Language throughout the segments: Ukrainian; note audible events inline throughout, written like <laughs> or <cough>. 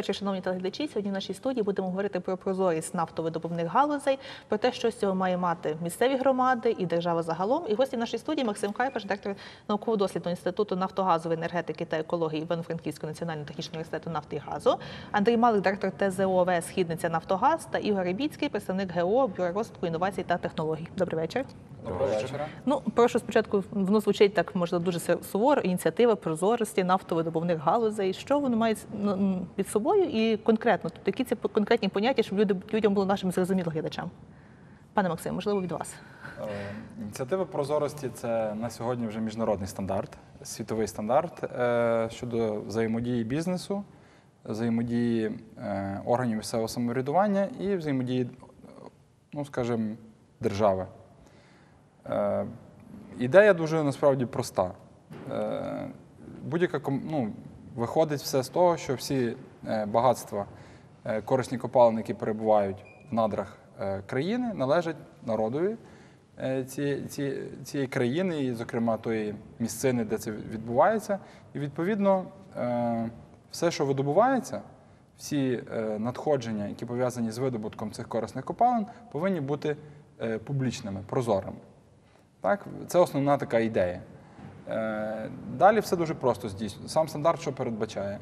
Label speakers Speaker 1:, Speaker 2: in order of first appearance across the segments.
Speaker 1: вечір, шановні телеглядачі. Сьогодні в нашій студії будемо говорити про прозорість нафтовидобувних галузей, про те, що з цього має мати місцеві громади і держава загалом. І гості нашої студії Максим Кайпаш, директор науково-дослідного інституту нафтогазової енергетики та екології Івано-Франківського національного технічного університету нафти і газу, Андрій Малик, директор ТЗОВ Східниця Нафтогаз та Ігор Рибіцький, представник ГО Бюро розвитку інновацій та технологій. Добрий вечір.
Speaker 2: Доброго вечора.
Speaker 1: Ну, прошу спочатку, воно звучить так, можливо, дуже суворо, ініціатива прозорості нафтовидобувних галузей. Що воно має ну, під собою і конкретно? Тобто, які це конкретні поняття, щоб люди, людям було нашим зрозуміло глядачам? Пане Максим, можливо, від вас.
Speaker 2: Е, Ініціатива прозорості це на сьогодні вже міжнародний стандарт, світовий стандарт е, щодо взаємодії бізнесу, взаємодії е, органів місцевого самоврядування і взаємодії, ну скажімо, держави. Е, Ідея дуже насправді проста. Е, Будь-яка ну, виходить все з того, що всі е, багатства, корисні копалини, які перебувають в надрах країни, належать народові ці- ці- цієї країни, і, зокрема, тої місцини, де це відбувається. І відповідно все, що видобувається, всі надходження, які пов'язані з видобутком цих корисних копалин, повинні бути публічними, прозорими. Так, це основна така ідея. Е, Далі все дуже просто здійснює. Сам стандарт, що передбачає?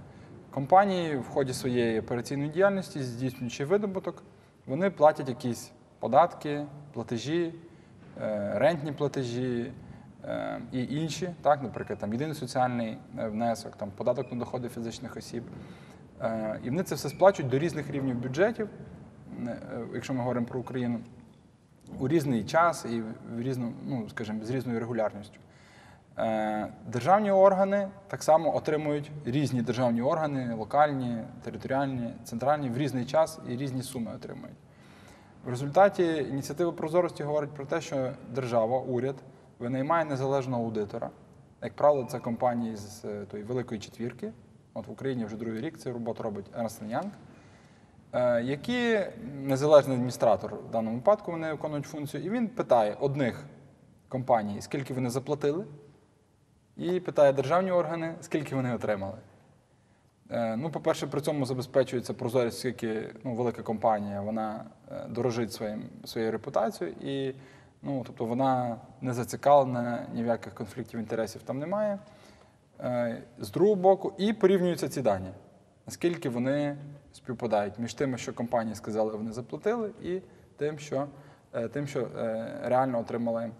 Speaker 2: Компанії в ході своєї операційної діяльності, здійснюючи видобуток, вони платять якісь податки, платежі, е, рентні платежі е, і інші, так, наприклад, там єдиний соціальний внесок, там, податок на доходи фізичних осіб. І вони це все сплачують до різних рівнів бюджетів, якщо ми говоримо про Україну у різний час і в різну, ну скажімо, з різною регулярністю. Е, Державні органи так само отримують різні державні органи, локальні, територіальні, центральні в різний час і різні суми отримують. В результаті ініціатива прозорості говорить про те, що держава, уряд винаймає незалежного аудитора. Як правило, це компанії з е, тої великої четвірки. От в Україні вже другий рік цю роботу робить Ernst Young. Е, які незалежний адміністратор в даному випадку вони виконують функцію, і він питає одних компаній, скільки вони заплатили, і питає державні органи, скільки вони отримали. Е, Ну, по-перше, при цьому забезпечується прозорість, оскільки ну, велика компанія вона е, дорожить своїм, своєю репутацією, і ну, тобто вона не зацікавлена, ні в яких конфліктів інтересів там немає. З другого боку, і порівнюються ці дані, наскільки вони співпадають між тим, що компанії сказали, вони заплатили, і тим, що, е, тим, що е, реально отримали,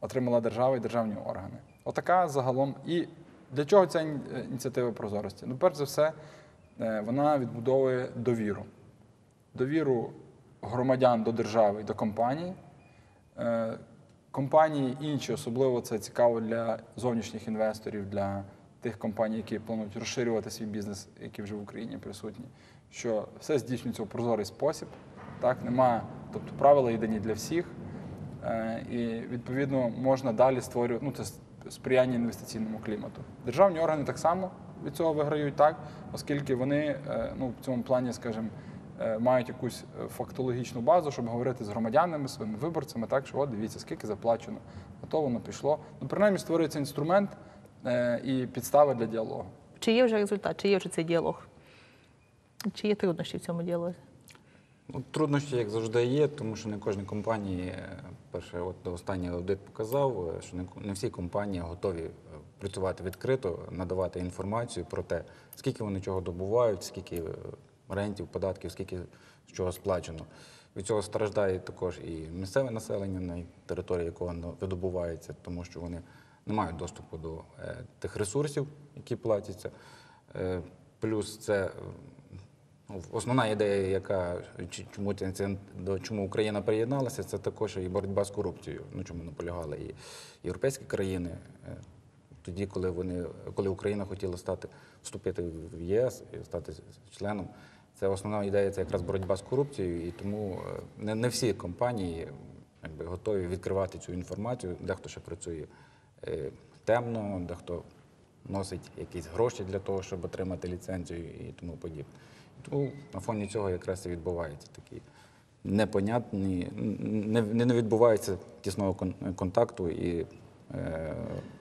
Speaker 2: отримала держава і державні органи. Отака загалом. І для чого ця е, ініціатива прозорості? Ну, перш за все, вона відбудовує довіру. Довіру громадян до держави і до компанії. Е, Компанії інші, особливо це цікаво для зовнішніх інвесторів, для тих компаній, які планують розширювати свій бізнес, які вже в Україні присутні, що все здійснюється у прозорий спосіб. Так, немає, тобто правила єдині для всіх. Е, І відповідно можна далі створювати ну, це сприяння інвестиційному клімату. Державні органи так само від цього виграють так, оскільки вони е, ну, в цьому плані, скажімо, е, мають якусь фактологічну базу, щоб говорити з громадянами, своїми виборцями, так що от дивіться, скільки заплачено, а то воно пішло. Ну, принаймні створюється інструмент і підстава для діалогу.
Speaker 1: Чи є вже результат, чи є вже цей діалог? Чи є труднощі в цьому діалозі?
Speaker 3: Ну, труднощі, як завжди, є, тому що не кожній компанії, е, перше, от останній аудит показав, е, що не, всі компанії готові е, працювати відкрито, надавати інформацію про те, скільки вони чого добувають, скільки рентів, податків, скільки чого сплачено. Від цього страждає також і місцеве населення, на території якого видобувається, тому що вони не мають доступу до тих ресурсів, які платяться. Плюс це Основна ідея, яка чому до чому Україна приєдналася, це також і боротьба з корупцією. Ну чому наполягали і європейські країни. е, Тоді, коли вони, коли Україна хотіла стати вступити в ЄС і стати членом, це основна ідея це якраз боротьба з корупцією, і тому е, не, не всі компанії якби, готові відкривати цю інформацію. Дехто ще працює е, темно, дехто носить якісь гроші для того, щоб отримати ліцензію і тому подібне. Тому на фоні цього якраз і відбувається такі непонятні, не, не відбувається тісного контакту і е,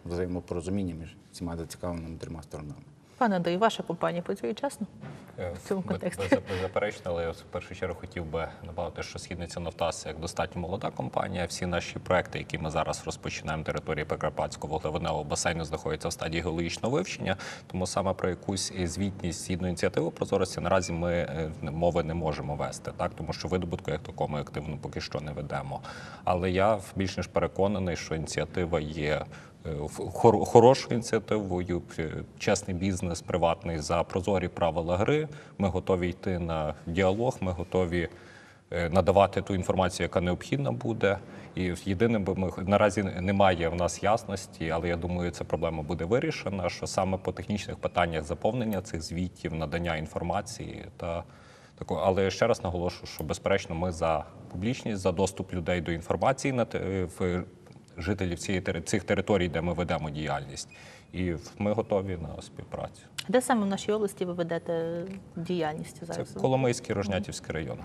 Speaker 3: взаємопорозуміння між всіма зацікавленими трьома сторонами.
Speaker 1: Пане Андрій, ваша компанія працює чесно?
Speaker 4: Е,
Speaker 1: в цьому контексті.
Speaker 4: без- Беззаперечно, але я в першу чергу хотів би добавити, що Східниця Нафтас як достатньо молода компанія. Всі наші проекти, які ми зараз розпочинаємо на території Прикарпатського вуглеводневого басейну, знаходяться в стадії геологічного вивчення. Тому саме про якусь звітність згідно ініціативи прозорості наразі ми е, мови не можемо вести, так тому що видобутку як такому активно поки що не ведемо. Але я більш ніж переконаний, що ініціатива є хор- хорошою ініціативою, е, чесний бізнес, приватний за прозорі правила гри. Ми готові йти на діалог, ми готові е, надавати ту інформацію, яка необхідна буде. І єдине, бо ми наразі немає в нас ясності, але я думаю, ця проблема буде вирішена. Що саме по технічних питаннях заповнення цих звітів, надання інформації та такого. Але ще раз наголошую, що безперечно, ми за публічність, за доступ людей до інформації на те- в жителів цієї цих територій, де ми ведемо діяльність, і ми готові на співпрацю.
Speaker 1: Де саме в нашій області ви ведете діяльність
Speaker 4: Це
Speaker 1: зараз?
Speaker 4: Коломийський Рожнятівський район.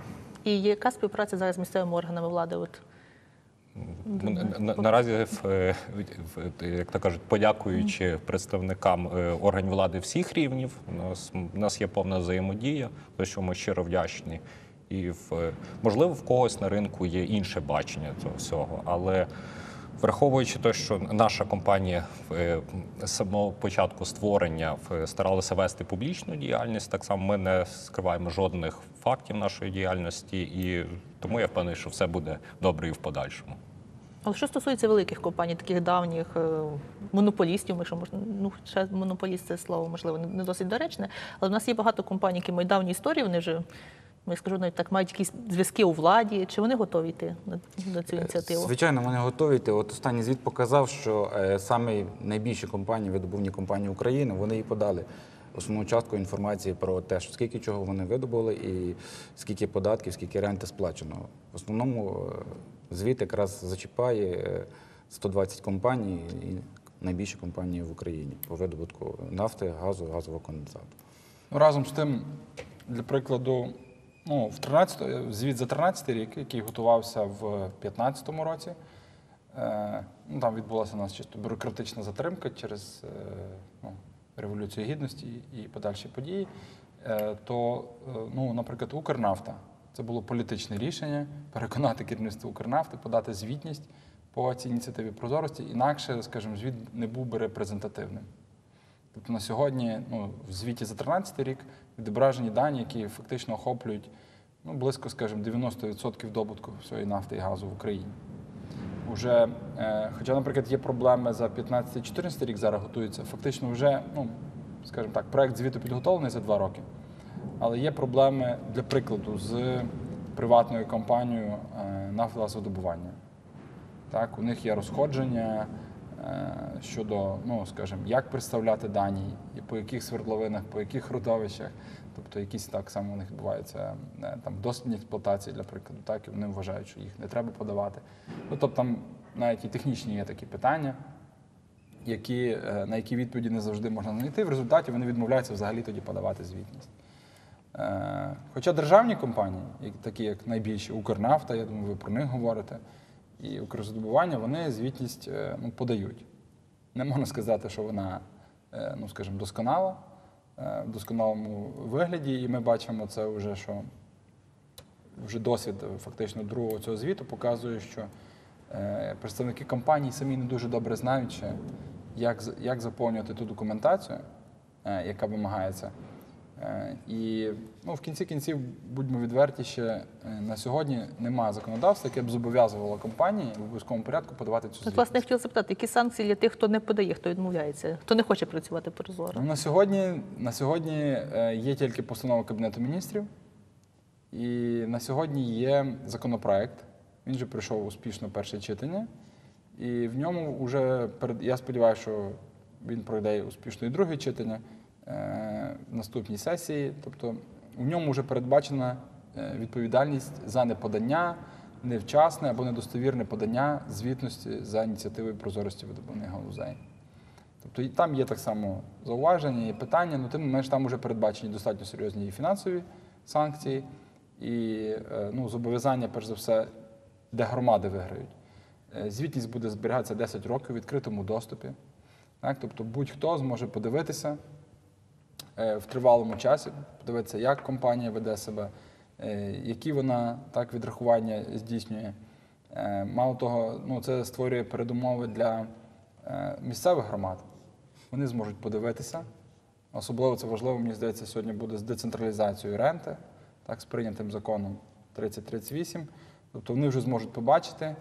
Speaker 1: І яка співпраця зараз з місцевими органами влади? От
Speaker 4: На- на- Наразі, в- як то кажуть, подякуючи представникам е, органів влади всіх рівнів, у нас, у нас є повна взаємодія, за що ми щиро вдячні. І в, можливо, в когось на ринку є інше бачення цього всього, але враховуючи те, що наша компанія е, з самого початку створення старалася вести публічну діяльність, так само ми не скриваємо жодних фактів нашої діяльності, і тому я впевнений, що все буде добре і в подальшому.
Speaker 1: Але що стосується великих компаній, таких давніх е, монополістів, ми що можна ну ще монополіст це слово можливо не досить доречне, але в нас є багато компаній, які мають давні історії, вони вже. Ну, Я скажу, навіть так мають якісь зв'язки у владі. Чи вони готові йти на, цю ініціативу?
Speaker 3: Звичайно, вони готові йти. От останній звіт показав, що е, саме найбільші компанії, видобувні компанії України, вони і подали основну частку інформації про те, що скільки чого вони видобули, і скільки податків, скільки ренти сплачено. В основному е, звіт якраз зачіпає е, 120 компаній і найбільші компанії в Україні по видобутку нафти, газу, газового конденсату.
Speaker 2: Ну, разом з тим, для прикладу, ну, в 13, звіт за 13 рік, який готувався в 2015 році, е, ну, там відбулася у нас чисто бюрократична затримка через е, ну, Революцію Гідності і подальші події. Е, то, е, ну, наприклад, Укрнафта це було політичне рішення переконати керівництво Укрнафти, подати звітність по цій ініціативі прозорості, інакше, скажімо, звіт не був би репрезентативним. Тобто на сьогодні ну, в звіті за 13 рік відображені дані, які фактично охоплюють ну, близько, скажімо, 90% добутку всієї нафти і газу в Україні. Уже, е, хоча, наприклад, є проблеми за 15-14 рік зараз готуються, фактично вже, ну, скажімо так, проект звіту підготовлений за два роки. Але є проблеми, для прикладу, з приватною компанією е, нафтогазовидобування. Так, у них є розходження щодо, ну скажімо, як представляти дані, по яких свердловинах, по яких родовищах. Тобто якісь так само у них відбуваються е, там дослідні експлуатації, для прикладу, так, і вони вважають, що їх не треба подавати. Ну, тобто там навіть і технічні є такі питання, які, е, на які відповіді не завжди можна знайти. В результаті вони відмовляються взагалі тоді подавати звітність. Е, Хоча державні компанії, такі як найбільші Укрнафта, я думаю, ви про них говорите, і Укрзадобування, вони звітність е, ну, подають. Не можна сказати, що вона, е, ну скажімо, досконала, е, в досконалому вигляді, і ми бачимо це вже, що вже досвід фактично другого цього звіту показує, що представники компаній самі не дуже добре знають, як, як заповнювати ту документацію, яка вимагається. І ну, в кінці кінців, будьмо відверті, ще е, на сьогодні немає законодавства, яке б зобов'язувало компанії в обов'язковому порядку подавати цю звітність.
Speaker 1: власне, я хотіла запитати, які санкції для тих, хто не подає, хто відмовляється, хто не хоче працювати прозоро?
Speaker 2: Ну, на сьогодні, на сьогодні е, є тільки постанова Кабінету міністрів, і на сьогодні є законопроект. Він вже пройшов успішно перше читання, і в ньому вже я сподіваюся, що він пройде успішно і друге читання е, наступній сесії. Тобто у ньому вже передбачена е, відповідальність за неподання, невчасне або недостовірне подання звітності за ініціативою прозорості видобувних галузей. Тобто там є так само зауваження і питання, але тим не менш там вже передбачені достатньо серйозні і фінансові санкції, і е, ну, зобов'язання, перш за все, де громади виграють. Е, Звітність буде зберігатися 10 років в відкритому доступі. Так? Тобто будь-хто зможе подивитися, в тривалому часі, подивитися, як компанія веде себе, е, які вона так відрахування здійснює. Е, Мало того, ну, це створює передумови для е, місцевих громад. Вони зможуть подивитися. Особливо це важливо, мені здається, сьогодні буде з децентралізацією ренти, так, з прийнятим законом 3038. Тобто вони вже зможуть побачити,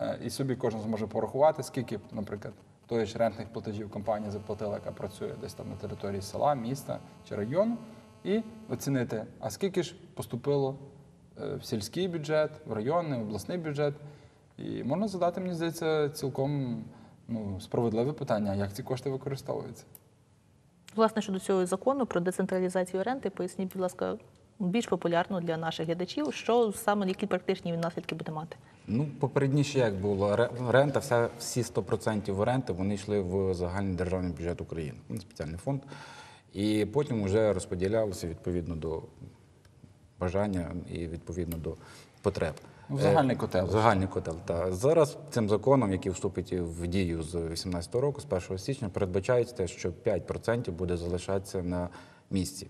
Speaker 2: е, і собі кожен зможе порахувати, скільки, наприклад, тої ж рентних платежів компанія заплатила, яка працює десь там на території села, міста чи району, і оцінити, а скільки ж поступило е, в сільський бюджет, в районний, обласний бюджет. І можна задати, мені здається, цілком ну, справедливе питання, як ці кошти використовуються.
Speaker 1: Власне, щодо цього закону про децентралізацію ренти, поясніть, будь ласка, більш популярно для наших глядачів, що саме які практичні він наслідки буде мати.
Speaker 3: Ну, попередніше як було рента, вся, всі 100% ренти вони йшли в загальний державний бюджет України, ну, спеціальний фонд. І потім вже розподілялося відповідно до бажання і відповідно до потреб.
Speaker 2: Ну, в загальний
Speaker 3: Е,
Speaker 2: котел.
Speaker 3: в Загальний котел. Та зараз цим законом, який вступить в дію з 2018 року, з 1 січня, передбачається те, що 5% буде залишатися на місці.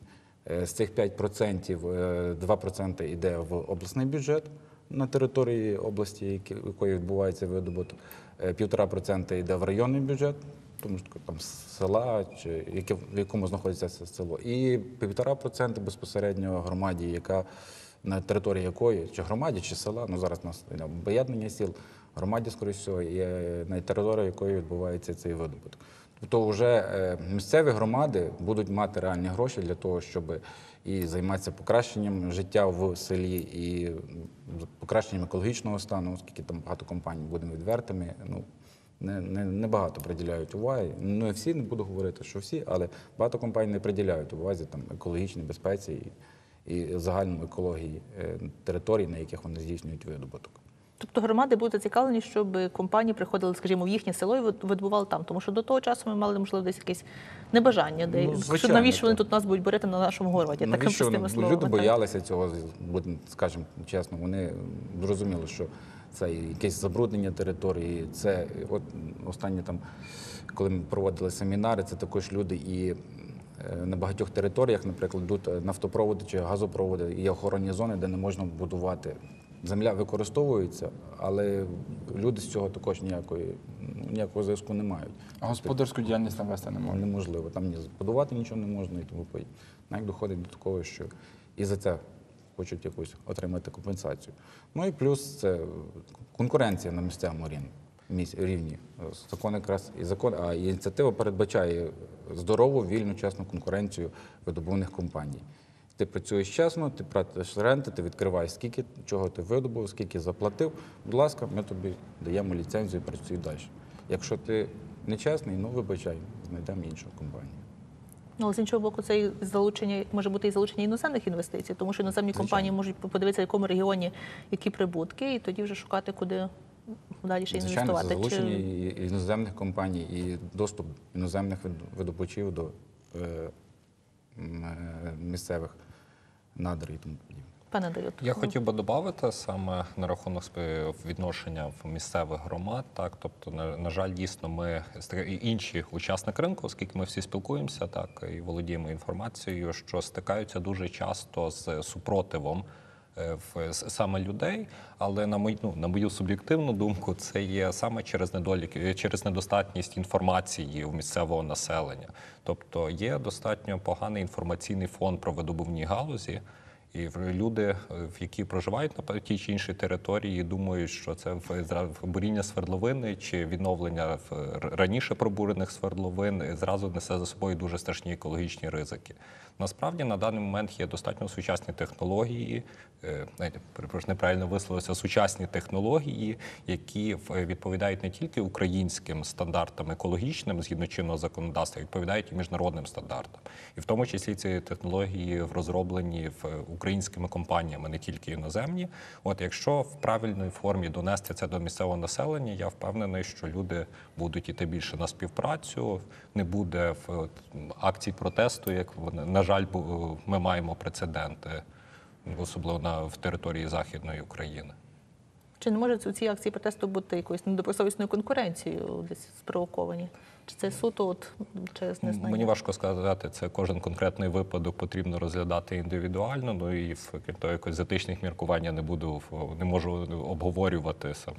Speaker 3: Е, З цих 5% е, 2% йде в обласний бюджет на території області, якої відбувається видобуток, Е, 1,5% йде в районний бюджет, тому що там села, чи в якому знаходиться це село, і 1,5% безпосередньо громаді, яка на території якої, чи громаді, чи села, ну зараз у нас об'єднання сіл, громаді, скоріш всього, є на території якої відбувається цей видобуток. Тобто вже е, місцеві громади будуть мати реальні гроші для того, щоб і займатися покращенням життя в селі, і покращенням екологічного стану, оскільки там багато компаній, будемо відвертими. Ну, не, не, не багато приділяють уваги. Ну, не всі, не буду говорити, що всі, але багато компаній не приділяють увазі там, екологічній безпеці і, і загальному екології е, територій, на яких вони здійснюють видобуток.
Speaker 1: Тобто громади будуть зацікавлені, щоб компанії приходили, скажімо, в їхнє село і вид- видобували там. Тому що до того часу ми мали, можливо, десь якесь небажання, де
Speaker 3: Ну,
Speaker 1: що навіщо вони тут нас будуть борити на нашому городі. Таким
Speaker 3: Навіщо
Speaker 1: простими
Speaker 3: вони-
Speaker 1: словами.
Speaker 3: люди
Speaker 1: так?
Speaker 3: боялися цього, скажемо чесно. Вони зрозуміли, що це якесь забруднення території. Це от останнє там, коли ми проводили семінари, це також люди і е, на багатьох територіях, наприклад, йдуть е, нафтопроводи чи газопроводи, є охоронні зони, де не можна будувати. Земля використовується, але люди з цього також ніякої, ніякого зв'язку не мають.
Speaker 2: А господарську діяльність там вести не можна.
Speaker 3: неможливо. Там ні збудувати нічого не можна і тому подібне. Навіть доходить до такого, що і за це хочуть якусь отримати компенсацію. Ну і плюс це конкуренція на місцевому рівні. рівні. Закон якраз і закон, а ініціатива передбачає здорову, вільну, чесну конкуренцію видобувних компаній. Ти працюєш чесно, ти платиш ренти, ти відкриваєш, скільки чого ти видобув, скільки заплатив. Будь ласка, ми тобі даємо ліцензію і працюй далі. Якщо ти нечесний, ну вибачай, знайдемо іншу компанію.
Speaker 1: Ну, але з іншого боку, це і залучення може бути і залучення іноземних інвестицій, тому що іноземні компанії можуть подивитися, в якому регіоні які прибутки, і тоді вже шукати, куди далі ще
Speaker 3: Звичайно, це
Speaker 1: інвестувати.
Speaker 3: залучення
Speaker 1: Чи-
Speaker 3: і іноземних компаній, і доступ іноземних вид- видобувачів до е, е, місцевих надр і тому подібне.
Speaker 1: Пане Даю,
Speaker 4: Я хотів би додати саме на рахунок відношення в місцевих громад. Так, тобто, на, на жаль, дійсно, ми інші учасники ринку, оскільки ми всі спілкуємося, так і володіємо інформацією, що стикаються дуже часто з супротивом. Е, В саме людей, але на мою, ну, на мою суб'єктивну думку, це є саме через недоліки, е, через недостатність інформації у місцевого населення. Тобто є достатньо поганий інформаційний фон про видобувні галузі, і люди, е, які проживають на тій чи іншій території, думають, що це буріння свердловини чи відновлення раніше пробурених свердловин зразу несе за собою дуже страшні екологічні ризики. Насправді на даний момент є достатньо сучасні технології, е, перепрошую, неправильно висловився, сучасні технології, які в- відповідають не тільки українським стандартам екологічним згідно чинного законодавства, відповідають і міжнародним стандартам. І в тому числі ці технології розроблені в українськими компаніями, не тільки іноземні. От якщо в правильній формі донести це до місцевого населення, я впевнений, що люди будуть іти більше на співпрацю, не буде акцій протесту, як вони- на жаль, ми маємо прецеденти, особливо на в території Західної України.
Speaker 1: Чи не може у цій акції протесту бути якоюсь недобросовісною конкуренцією десь спровоковані? Чи це суто от через незнання?
Speaker 4: Мені важко сказати, це кожен конкретний випадок потрібно розглядати індивідуально. Ну і в- крім того, якось з етичних міркувань я не буду не можу обговорювати саме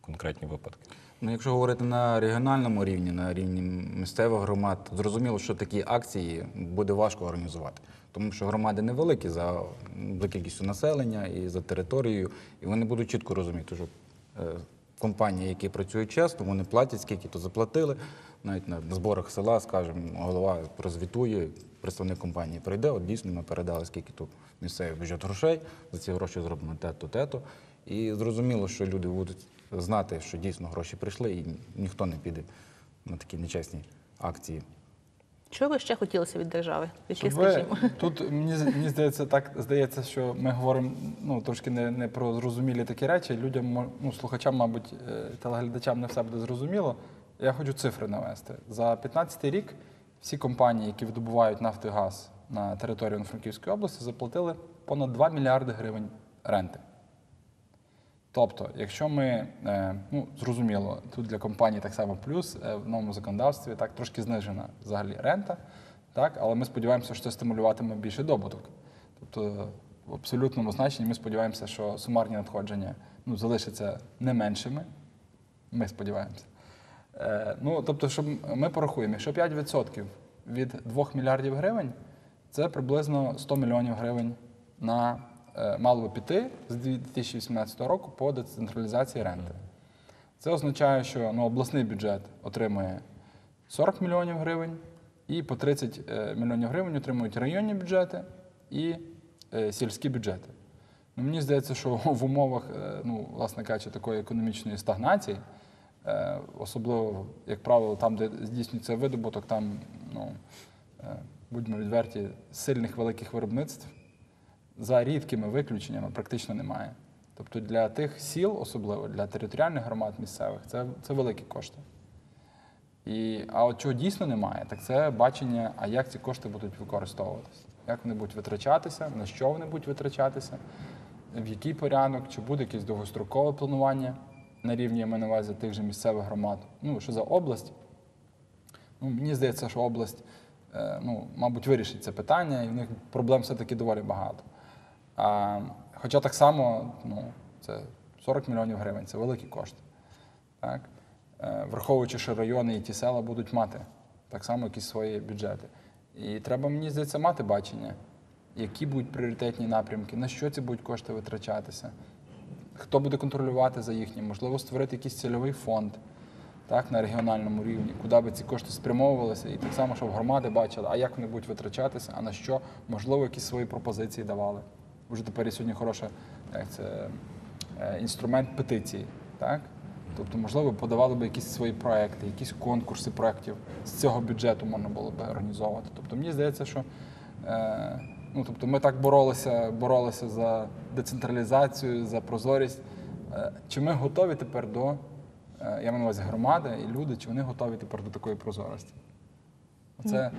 Speaker 4: конкретні випадки.
Speaker 3: Ну, якщо говорити на регіональному рівні, на рівні місцевих громад, зрозуміло, що такі акції буде важко організувати, тому що громади невеликі за, за кількістю населення і за територією, і вони будуть чітко розуміти, що е, компанії, які працюють чесно, вони платять, скільки то заплатили. Навіть на зборах села, скажімо, голова прозвітує, представник компанії прийде, от дійсно ми передали скільки то місцевий бюджет грошей, за ці гроші зроблено те-то, те-то. І зрозуміло, що люди будуть знати, що дійсно гроші прийшли, і ніхто не піде на такі нечесні акції.
Speaker 1: Що ви ще хотілося від держави? Які,
Speaker 2: Щоб ви,
Speaker 1: скажімо?
Speaker 2: тут мені, мені здається, так здається, що ми говоримо ну, трошки не, не про зрозумілі такі речі. Людям, ну, слухачам, мабуть, е, телеглядачам не все буде зрозуміло. Я хочу цифри навести. За 15 рік всі компанії, які видобувають нафту і газ на території Франківської області, заплатили понад 2 мільярди гривень ренти. Тобто, якщо ми, е, ну зрозуміло, тут для компаній так само плюс е, в новому законодавстві так трошки знижена взагалі рента, так, але ми сподіваємося, що це стимулюватиме більше добуток. Тобто, в абсолютному значенні ми сподіваємося, що сумарні надходження ну, залишаться не меншими. Ми сподіваємося. Е, ну, тобто, щоб ми порахуємо, якщо 5% від 2 мільярдів гривень, це приблизно 100 мільйонів гривень на мало би піти з 2018 року по децентралізації ренти. Це означає, що ну, обласний бюджет отримує 40 мільйонів гривень, і по 30 е, мільйонів гривень отримують районні бюджети і е, сільські бюджети. Ну, мені здається, що <laughs> в умовах, е, ну, власне кажучи, такої економічної стагнації, е, особливо, як правило, там, де здійснюється видобуток, там, ну, е, будьмо відверті, сильних великих виробництв за рідкими виключеннями практично немає. Тобто для тих сіл, особливо для територіальних громад місцевих, це, це великі кошти. І, а от чого дійсно немає, так це бачення, а як ці кошти будуть використовуватися, як вони будуть витрачатися, на що вони будуть витрачатися, в який порядок, чи буде якесь довгострокове планування на рівні я маю на увазі тих же місцевих громад. Ну, що за область? Ну, мені здається, що область, е, ну, мабуть, вирішить це питання, і в них проблем все-таки доволі багато. А, хоча так само, ну, це 40 мільйонів гривень, це великі кошти. Так? Е, Враховуючи, що райони і ті села будуть мати так само якісь свої бюджети. І треба, мені здається, мати бачення, які будуть пріоритетні напрямки, на що ці будуть кошти витрачатися, хто буде контролювати за їхнім, можливо, створити якийсь цільовий фонд так, на регіональному рівні, куди би ці кошти спрямовувалися, і так само, щоб громади бачили, а як вони будуть витрачатися, а на що, можливо, якісь свої пропозиції давали. Вже тепер є сьогодні хороший як це, е, інструмент петиції. Так? Тобто, можливо, подавали б якісь свої проекти, якісь конкурси проєктів з цього бюджету можна було б організовувати. Тобто, мені здається, що е, ну, тобто ми так боролися, боролися за децентралізацію, за прозорість. Е, чи ми готові тепер до, е, я маю на увазі громади і люди, чи вони готові тепер до такої прозорості? Це,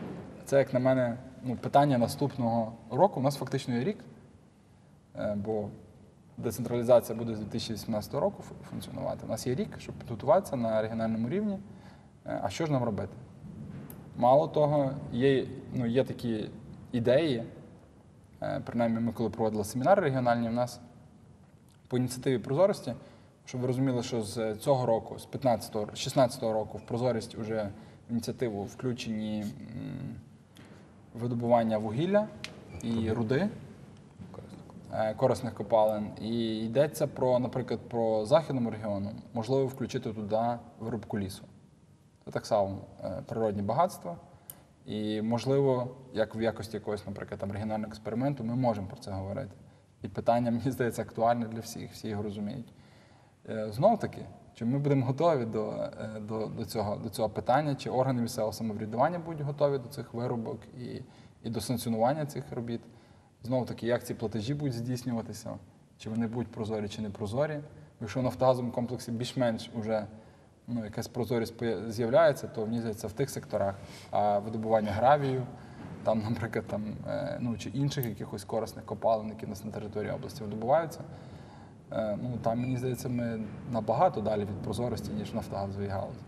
Speaker 2: це як на мене, ну, питання наступного року. У нас фактично є рік, бо децентралізація буде з 2018 року функціонувати. У нас є рік, щоб підготуватися на регіональному рівні. Е, А що ж нам робити? Мало того, є, ну, є такі ідеї. Е, Принаймні, ми коли проводили семінари регіональні, у нас по ініціативі прозорості, щоб ви розуміли, що з цього року, з 15-го, 16-го року в прозорість вже в ініціативу включені видобування вугілля і руди е, корисних копалин. І йдеться про, наприклад, про західному регіону, можливо, включити туди вирубку лісу. Це так само е, природні багатства. І, можливо, як в якості якогось, наприклад, там, регіонального експерименту, ми можемо про це говорити. І питання, <laughs> мені здається, актуальне для всіх, всі його розуміють. Знов таки, чи ми будемо готові до, е, до, до, цього, до цього питання, чи органи місцевого самоврядування будуть готові до цих вирубок і, і до санкціонування цих робіт. Знову таки, як ці платежі будуть здійснюватися, чи вони будуть прозорі, чи не прозорі. Якщо в нафтогазовому комплексі більш-менш уже ну, якась прозорість з'являється, то мені здається в тих секторах, а видобування гравію, там, наприклад, там, е, ну, чи інших якихось корисних копалин, які у нас на території області видобуваються, е, ну там мені здається, ми набагато далі від прозорості, ніж в нафтогазовій галузі.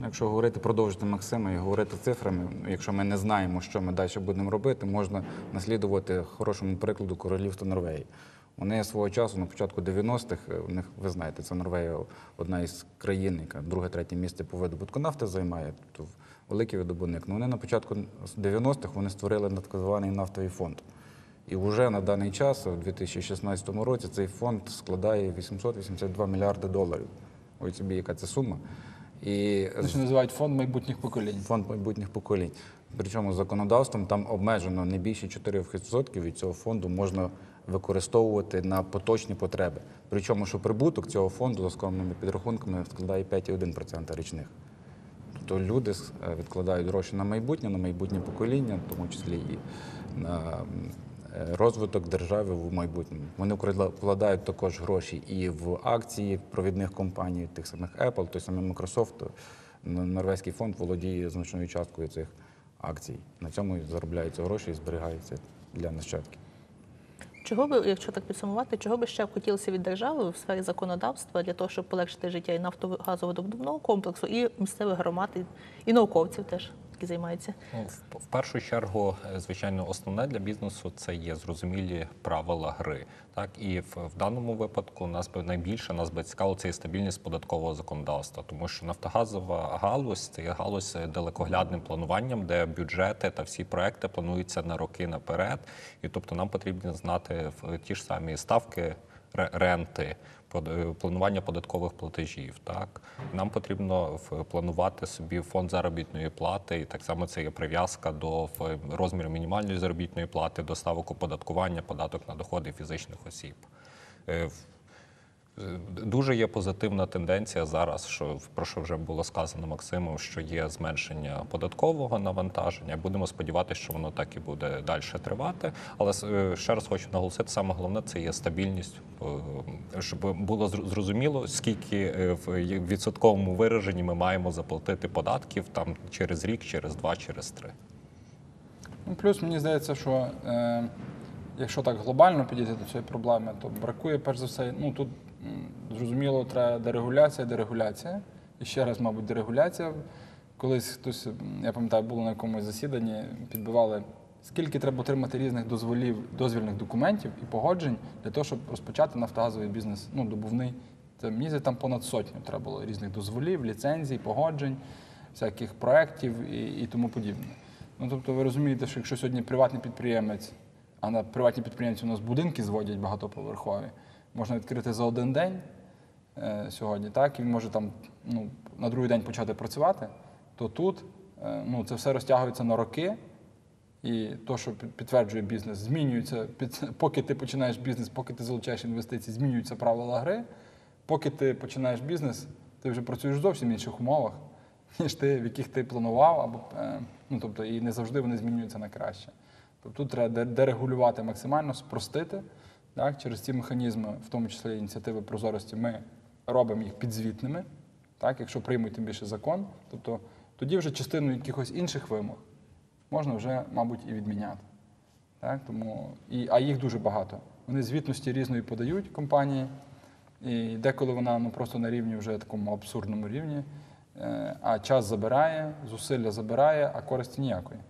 Speaker 3: Ну, Якщо говорити, продовжити Максима і говорити цифрами, якщо ми не знаємо, що ми далі будемо робити, можна наслідувати хорошому прикладу королівства Норвегії. Вони свого часу на початку 90-х, е, у них, ви знаєте, це Норвегія одна із країн, яка друге-третє місце по видобутку нафти займає, тобто великий видобутник. Ну, вони на початку 90-х вони створили так званий нафтовий фонд. І вже на даний час, у 2016 році, цей фонд складає 882 мільярди доларів. Ось собі, яка це сума. І
Speaker 2: що називають фонд майбутніх поколінь.
Speaker 3: фонд майбутніх поколінь. Причому законодавством там обмежено не більше 4% від цього фонду можна використовувати на поточні потреби. Причому, що прибуток цього фонду за скромними підрахунками складає 5,1% річних. Тобто люди е, відкладають гроші на майбутнє, на майбутнє покоління, в тому числі і на розвиток держави в майбутньому. Вони вклада- вкладають також гроші і в акції провідних компаній, тих самих Apple, той самий Microsoft. Норвезький фонд володіє значною часткою цих акцій. На цьому і заробляються гроші і зберігаються для нащадків.
Speaker 1: Чого би, якщо так підсумувати, чого би ще хотілося від держави в сфері законодавства для того, щоб полегшити життя і нафтогазовидобувного комплексу, і місцевих громад, і науковців теж, які займаються.
Speaker 4: Ну, в- першу чергу, е, звичайно, основне для бізнесу це є зрозумілі правила гри. Так і в, в даному випадку нас би найбільше нас би цікаво це і стабільність податкового законодавства, тому що нафтогазова галузь це є галузь далекоглядним плануванням, де бюджети та всі проекти плануються на роки наперед. І тобто нам потрібно знати ті ж самі ставки ренти, е, планування податкових платежів. Так нам потрібно планувати собі фонд заробітної плати, і так само це є прив'язка до розміру мінімальної заробітної плати, до ставок оподаткування, податок на доходи фізичних осіб. Е, Дуже є позитивна тенденція зараз, що про що вже було сказано Максимом, що є зменшення податкового навантаження. Будемо сподіватися, що воно так і буде далі тривати. Але е, ще раз хочу наголосити, саме головне це є стабільність, е, щоб було зрозуміло, скільки в відсотковому вираженні ми маємо заплатити податків там через рік, через два, через три.
Speaker 2: Ну, плюс мені здається, що якщо так глобально підійти до цієї проблеми, то бракує перш за все, ну тут зрозуміло, треба дерегуляція, дерегуляція. І ще раз, мабуть, дерегуляція. Колись хтось, я пам'ятаю, було на якомусь засіданні, підбивали, скільки треба отримати різних дозволів, дозвільних документів і погоджень для того, щоб розпочати нафтогазовий бізнес, ну, добувний. Це мені там понад сотню треба було різних дозволів, ліцензій, погоджень, всяких проєктів і, і тому подібне. Ну, тобто ви розумієте, що якщо сьогодні приватний підприємець, а на приватні підприємці у нас будинки зводять багатоповерхові, можна відкрити за один день е, сьогодні, так, і він може там ну, на другий день почати працювати, то тут е, ну, це все розтягується на роки. І то, що підтверджує бізнес, змінюється, під, <laughs> поки ти починаєш бізнес, поки ти залучаєш інвестиції, змінюються правила гри. Поки ти починаєш бізнес, ти вже працюєш в зовсім інших умовах, <laughs> ніж ти, в яких ти планував, або е, ну, тобто, і не завжди вони змінюються на краще. Тобто тут треба дерегулювати максимально, спростити. Так, через ці механізми, в тому числі ініціативи прозорості, ми робимо їх підзвітними. Так, якщо приймуть тим більше закон, тобто тоді вже частину якихось інших вимог можна вже, мабуть, і відміняти. Так, тому, і, а їх дуже багато. Вони звітності різної подають компанії, і деколи вона ну, просто на рівні вже такому абсурдному рівні, е, а час забирає, зусилля забирає, а користі ніякої.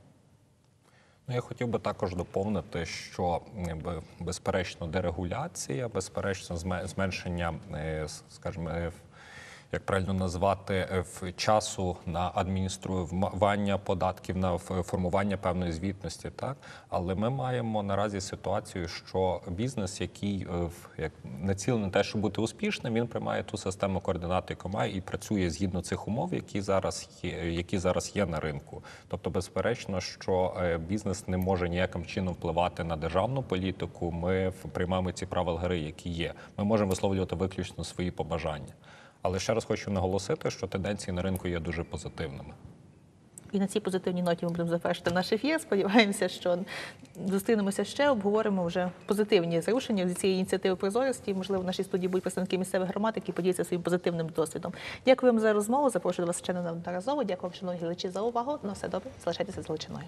Speaker 4: Ну, я хотів би також доповнити, що безперечно дерегуляція, безперечно зме- зменшення, е, скажімо, е, як правильно назвати, е, в часу на адміністрування податків, на ф- формування певної звітності, так але ми маємо наразі ситуацію, що бізнес, який е, як націлений на те, щоб бути успішним, він приймає ту систему координат, яку має, і працює згідно цих умов, які зараз є, які зараз є на ринку. Тобто, безперечно, що е, бізнес не може ніяким чином впливати на державну політику. Ми приймаємо ці правила гри, які є. Ми можемо висловлювати виключно свої побажання. Але ще раз хочу наголосити, що тенденції на ринку є дуже позитивними.
Speaker 1: І на цій позитивній ноті ми будемо завершити наш ефір. Сподіваємося, що зустрінемося ще, обговоримо вже позитивні зрушення з цієї ініціативи прозорості. Можливо, в нашій студії будуть представники місцевих громад, які поділяться своїм позитивним досвідом. Дякую вам за розмову. Запрошую до вас ще неодноразово. Дякую вам, шановні глядачі, за увагу. На все добре. Залишайтеся з Галичиною.